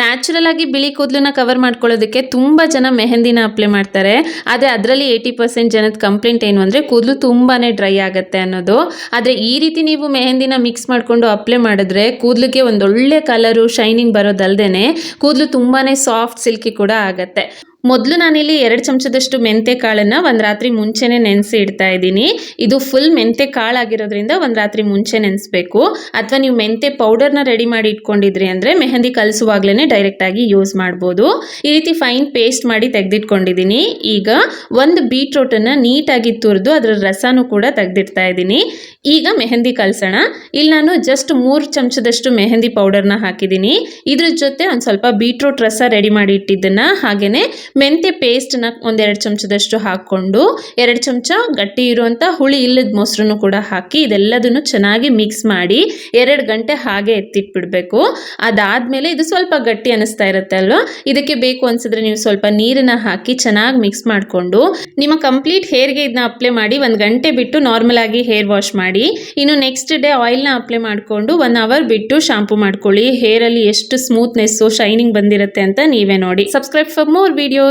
Natural ಆಗಿ ಬಿಳಿ ಕೂದಲನ್ನ cover ಮಾಡ್ಕೊಳ್ಳೋದಕ್ಕೆ ತುಂಬ ಜನ ಮೆಹಂದಿನ ಅಪ್ಲೈ ಮಾಡ್ತಾರೆ. ಆದರೆ ಅದರಲ್ಲಿ ಏಯ್ಟಿ ಪರ್ಸೆಂಟ್ ಜನದ ಕಂಪ್ಲೇಂಟ್ ಏನು ಅಂದರೆ ಕೂದಲು ತುಂಬಾ ಡ್ರೈ ಆಗುತ್ತೆ ಅನ್ನೋದು. ಆದರೆ ಈ ರೀತಿ ನೀವು ಮೆಹಂದಿನ ಮಿಕ್ಸ್ ಮಾಡಿಕೊಂಡು ಅಪ್ಲೈ ಮಾಡಿದ್ರೆ ಕೂದಲಿಗೆ ಒಂದೊಳ್ಳೆ ಕಲರು ಶೈನಿಂಗ್ ಬರೋದಲ್ದೇ ಕೂದಲು ತುಂಬಾ ಸಾಫ್ಟ್ ಸಿಲ್ಕಿ ಕೂಡ ಆಗುತ್ತೆ. ಮೊದಲು ನಾನಿಲ್ಲಿ ಎರಡು ಚಮಚದಷ್ಟು ಮೆಂತೆ ಕಾಳನ್ನು ಒಂದು ರಾತ್ರಿ ಮುಂಚೆನೇ ನೆನೆಸಿ ಇಡ್ತಾ ಇದ್ದೀನಿ. ಇದು ಫುಲ್ ಮೆಂತೆ ಕಾಳಾಗಿರೋದ್ರಿಂದ ಒಂದು ರಾತ್ರಿ ಮುಂಚೆ ನೆನೆಸ್ಬೇಕು. ಅಥವಾ ನೀವು ಮೆಂತೆ ಪೌಡರ್ನ ರೆಡಿ ಮಾಡಿ ಇಟ್ಕೊಂಡಿದ್ರಿ ಅಂದರೆ ಮೆಹಂದಿ ಕಲಿಸುವಾಗಲೇ ಡೈರೆಕ್ಟಾಗಿ ಯೂಸ್ ಮಾಡ್ಬೋದು. ಈ ರೀತಿ ಫೈನ್ ಪೇಸ್ಟ್ ಮಾಡಿ ತೆಗೆದಿಟ್ಕೊಂಡಿದ್ದೀನಿ. ಈಗ ಒಂದು ಬೀಟ್ರೋಟನ್ನು ನೀಟಾಗಿ ತುರಿದು ಅದರ ರಸನೂ ಕೂಡ ತೆಗೆದಿಡ್ತಾ ಇದ್ದೀನಿ. ಈಗ ಮೆಹಂದಿ ಕಲಸೋಣ. ಇಲ್ಲಿ ನಾನು ಜಸ್ಟ್ ಮೂರು ಚಮಚದಷ್ಟು ಮೆಹಂದಿ ಪೌಡರ್ನ ಹಾಕಿದ್ದೀನಿ. ಇದ್ರ ಜೊತೆ ಒಂದು ಸ್ವಲ್ಪ ಬೀಟ್ರೂಟ್ ರಸ ರೆಡಿ ಮಾಡಿ ಇಟ್ಟಿದ್ದನ್ನು ಹಾಗೆಯೇ ಮೆಂತ್ಯ ಪೇಸ್ಟ್ನ ಒಂದೆರಡು ಚಮಚದಷ್ಟು ಹಾಕ್ಕೊಂಡು, ಎರಡು ಚಮಚ ಗಟ್ಟಿ ಇರುವಂಥ ಹುಳಿ ಇಲ್ಲದ ಮೊಸರನ್ನು ಕೂಡ ಹಾಕಿ ಇದೆಲ್ಲದನ್ನು ಚೆನ್ನಾಗಿ ಮಿಕ್ಸ್ ಮಾಡಿ ಎರಡು ಗಂಟೆ ಹಾಗೆ ಎತ್ತಿಟ್ಬಿಡಬೇಕು. ಅದಾದಮೇಲೆ ಇದು ಸ್ವಲ್ಪ ಗಟ್ಟಿ ಅನ್ನಿಸ್ತಾ ಇರುತ್ತೆ ಅಲ್ವಾ? ಇದಕ್ಕೆ ಬೇಕು ಅನ್ಸಿದ್ರೆ ನೀವು ಸ್ವಲ್ಪ ನೀರನ್ನ ಹಾಕಿ ಚೆನ್ನಾಗಿ ಮಿಕ್ಸ್ ಮಾಡಿಕೊಂಡು, ನಿಮ್ಮ ಕಂಪ್ಲೀಟ್ ಹೇರ್ಗೆ ಇದನ್ನ ಅಪ್ಲೈ ಮಾಡಿ ಒಂದು ಗಂಟೆ ಬಿಟ್ಟು ನಾರ್ಮಲ್ ಆಗಿ ಹೇರ್ ವಾಶ್ ಮಾಡಿ, ಇನ್ನು ನೆಕ್ಸ್ಟ್ ಡೇ ಆಯಿಲ್ನ ಅಪ್ಲೈ ಮಾಡಿಕೊಂಡು ಒನ್ ಅವರ್ ಬಿಟ್ಟು ಶಾಂಪು ಮಾಡ್ಕೊಳ್ಳಿ. ಹೇರಲ್ಲಿ ಎಷ್ಟು ಸ್ಮೂತ್ನೆಸ್ಸು ಶೈನಿಂಗ್ ಬಂದಿರುತ್ತೆ ಅಂತ ನೀವೇ ನೋಡಿ. Subscribe for more videos